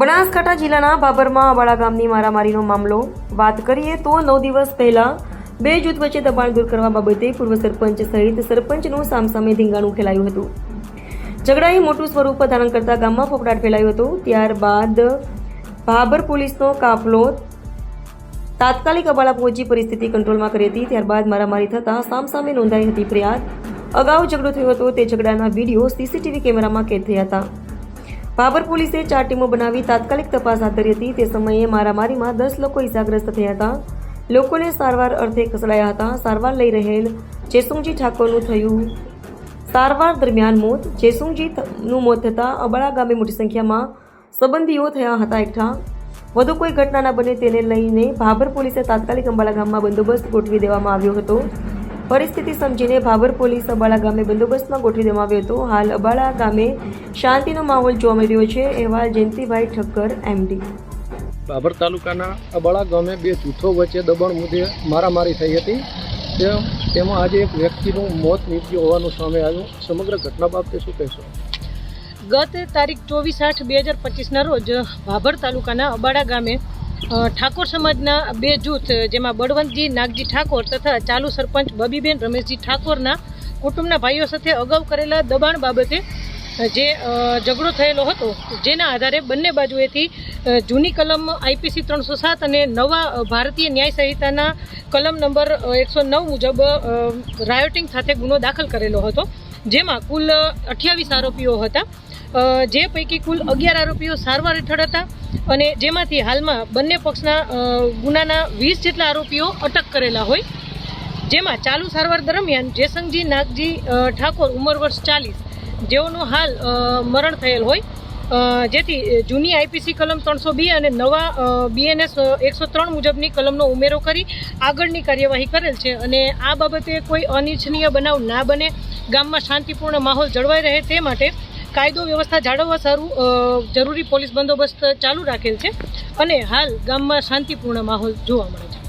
બનાસકાંઠા જિલ્લાના બાબરમાં અબાળા ગામની મારામારીનો મામલો. વાત કરીએ તો નવ દિવસ પહેલા બે જૂથ વચ્ચે દબાણ દૂર કરવા બાબતે પૂર્વ સરપંચ સહિત સરપંચનું સામસામે ધીંગાણું ખેલાયું હતું. ઝઘડાએ મોટું સ્વરૂપ ધારણ કરતા ગામમાં ફફડાટ ફેલાયો હતો. ત્યારબાદ ભાબર પોલીસનો કાફલો તાત્કાલિક અબાળા પહોંચી પરિસ્થિતિ કંટ્રોલમાં કરી હતી. ત્યારબાદ મારામારી થતાં સામસામે નોંધાઈ હતી ફરિયાદ. અગાઉ ઝઘડો થયો હતો. તે ઝઘડાના વીડિયો સીસીટીવી કેમેરામાં કેદ થયા હતા. ભાબર પોલીસે ચાર ટીમો બનાવી તાત્કાલિક તપાસ હાથ ધરી હતી. તે સમયે મારામારીમાં દસ લોકો ઇજાગ્રસ્ત થયા હતા. લોકોને સારવાર અર્થે ખસેડાયા હતા. સારવાર લઈ રહેલ જેસુંગજી ઠાકોરનું થયું સારવાર દરમિયાન મોત. જેસુંગજીનું મોત થતાં અબાળા ગામે મોટી સંખ્યામાં સંબંધીઓ થયા હતા એકઠા. વધુ કોઈ ઘટના ન બને તેને લઈને ભાભર પોલીસે તાત્કાલિક અંબાલા ગામમાં બંદોબસ્ત ગોઠવી દેવામાં આવ્યો હતો. પરિસ્થિતિ સમજીને ભાભર પોલીસ અબાળા ગામે બંદોબસ્તમાં ગોઠવી દેવામાં આવ્યો હતો. હાલ અબાળા ગામે શાંતિનો માહોલ જોવા મળી રહ્યો છે. અહેવાલ જયંતિભાઈ ઠક્કર એમડી. ભાભર તાલુકાના અબાળા ગામે બે જૂથો વચ્ચે દબાણ મુદ્દે મારામારી થઈ હતી. તેમાં આજે એક વ્યક્તિનું મોત નીપજ્યું હોવાનું સામે આવ્યું. સમગ્ર ઘટના બાબતે શું કહેશો? ગત તારીખ ચોવીસ આઠ બે હજાર પચીસના રોજ ભાભર તાલુકાના અબાડા ગામે ઠાકોર સમાજના બે જૂથ, જેમાં બળવંતજી, નાગજી ઠાકોર તથા ચાલુ સરપંચ બબીબેન રમેશજી ઠાકોરના કુટુંબના ભાઈઓ સાથે અગાઉ કરેલા દબાણ બાબતે, જે ઝઘડો થયેલો હતો, જેના આધારે બંને બાજુએથી જૂની કલમ આઈપીસી ત્રણસો સાત અને નવા ભારતીય ન્યાય સંહિતાના કલમ નંબર એકસો નવ મુજબ રાયોટિંગ સાથે ગુનો દાખલ કરેલો હતો, જેમાં કુલ અઠ્યાવીસ આરોપીઓ હતા જે પૈકી કુલ અગિયાર આરોપીઓ સારવાર હેઠળ હતા અને જેમાંથી હાલમાં બંને પક્ષના ગુનાના વીસ જેટલા આરોપીઓ અટક કરેલા હોય. જેમાં ચાલુ સારવાર દરમિયાન જેસંગજી, નાગજી ઠાકોર ઉંમર વર્ષ ચાલીસ, જેઓનું હાલ મરણ થયેલ હોય. જેથી જૂની આઈપીસી કલમ ત્રણસો બી અને નવા બીએનએસ એકસો ત્રણ મુજબની કલમનો ઉમેરો કરી આગળની કાર્યવાહી કરેલ છે અને આ બાબતે કોઈ અનિચ્છનીય બનાવ ના બને. ગામમાં શાંતિપૂર્ણ માહોલ જળવાઈ રહે તે માટે કાયદો વ્યવસ્થા જાળવવા સારું જરૂરી પોલીસ બંદોબસ્ત ચાલુ રાખેલ છે અને હાલ ગામમાં શાંતિપૂર્ણ માહોલ જોવા મળે છે.